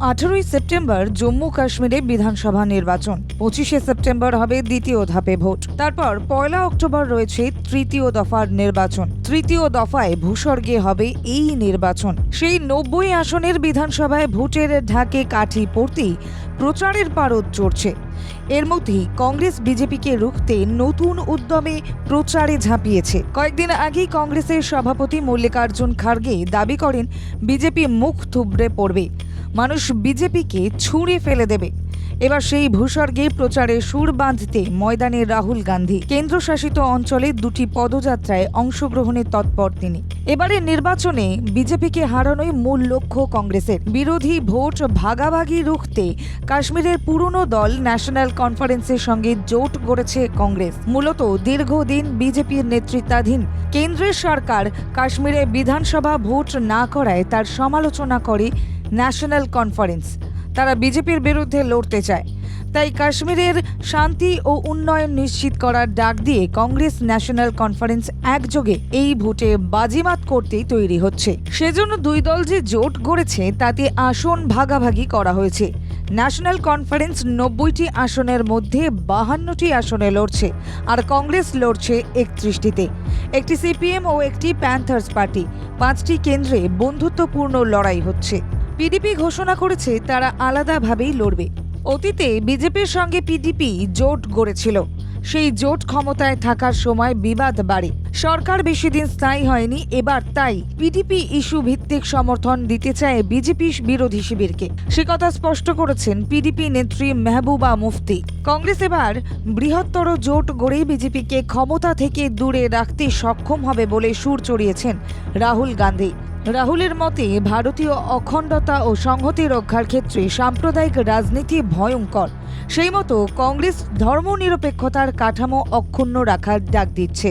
আঠারোই সেপ্টেম্বর জম্মু কাশ্মীরে বিধানসভা নির্বাচন। পঁচিশে সেপ্টেম্বর হবে দ্বিতীয় ধাপে ভোট। তারপর পয়লা অক্টোবর রয়েছে তৃতীয় দফার নির্বাচন। তৃতীয় দফায় ভূস্বর্গে হবে এই নির্বাচন। সেই নব্বই আসনের বিধানসভায় ভোটের ঢাকে কাঠি পড়তেই প্রচারের পারদ চড়ছে। এর মধ্যেই কংগ্রেস বিজেপিকে রুখতে নতুন উদ্যমে প্রচারে ঝাঁপিয়েছে। কয়েকদিন আগেই কংগ্রেসের সভাপতি মল্লিকার্জুন খার্গে দাবি করেন, বিজেপি মুখ থুবড়ে পড়বে। মানুষ বিজেপিকে ছুঁড়ে ফেলে দেবে। এবার সেই ভূস্বর্গে প্রচারে সুর বাঁধতে ময়দানে রাহুল গান্ধী। কেন্দ্রশাসিত অঞ্চলে দুটি পদযাত্রায় অংশগ্রহণে তৎপর তিনি। এবারে নির্বাচনে বিজেপিকে হারানোই মূল লক্ষ্য কংগ্রেসের। বিরোধী ভোট ভাগাভাগি রুখতে কাশ্মীরের পুরনো দল ন্যাশনাল কনফারেন্সের সঙ্গে জোট গড়েছে কংগ্রেস। মূলত দীর্ঘদিন বিজেপির নেতৃত্বাধীন কেন্দ্রের সরকার কাশ্মীরে বিধানসভা ভোট না করায় তার সমালোচনা করে ন্যাশনাল কনফারেন্স। তারা বিজেপির বিরুদ্ধে লড়তে চায়। তাই কাশ্মীরের শান্তি ও উন্নয়ন নিশ্চিত করার ডাক দিয়ে কংগ্রেস ন্যাশনাল কনফারেন্স একযোগে এই ভোটে বাজিমাত করতেই তৈরি হচ্ছে। সেজন্য দুই দল যে জোট গড়েছে, তাতে আসন ভাগাভাগি করা হয়েছে। ন্যাশনাল কনফারেন্স নব্বইটি আসনের মধ্যে বাহান্নটি আসনে লড়ছে আর কংগ্রেস লড়ছে একত্রিশটিতে। একটি সিপিএম ও একটি প্যান্থার্স পার্টি। পাঁচটি কেন্দ্রে বন্ধুত্বপূর্ণ লড়াই হচ্ছে। পিডিপি ঘোষণা করেছে, তারা আলাদাভাবেই লড়বে। অতীতে বিজেপির সঙ্গে পিডিপি জোট গড়েছিল। সেই জোট ক্ষমতায় থাকার সময় বিবাদ বাড়ে। সরকার বেশি দিন স্থায়ী হয়নি, এবার তাই পিডিপি ইস্যু ভিত্তিক সমর্থন দিতে চায় বিজেপি বিরোধী শিবিরকে। সে কথা স্পষ্ট করেছেন পিডিপি নেত্রী মেহবুবা মুফতি। কংগ্রেস এবার বৃহত্তর জোট গড়েই বিজেপিকে ক্ষমতা থেকে দূরে রাখতে সক্ষম হবে বলে সুর চড়িয়েছেন রাহুল গান্ধী। রাহুলের মতে, ভারতীয় অখণ্ডতা ও সংহতি রক্ষার ক্ষেত্রে সাম্প্রদায়িক রাজনীতি ভয়ঙ্কর। সেই মতো কংগ্রেস ধর্মনিরপেক্ষতার কাঠামো অক্ষুণ্ণ রাখার ডাক দিচ্ছে।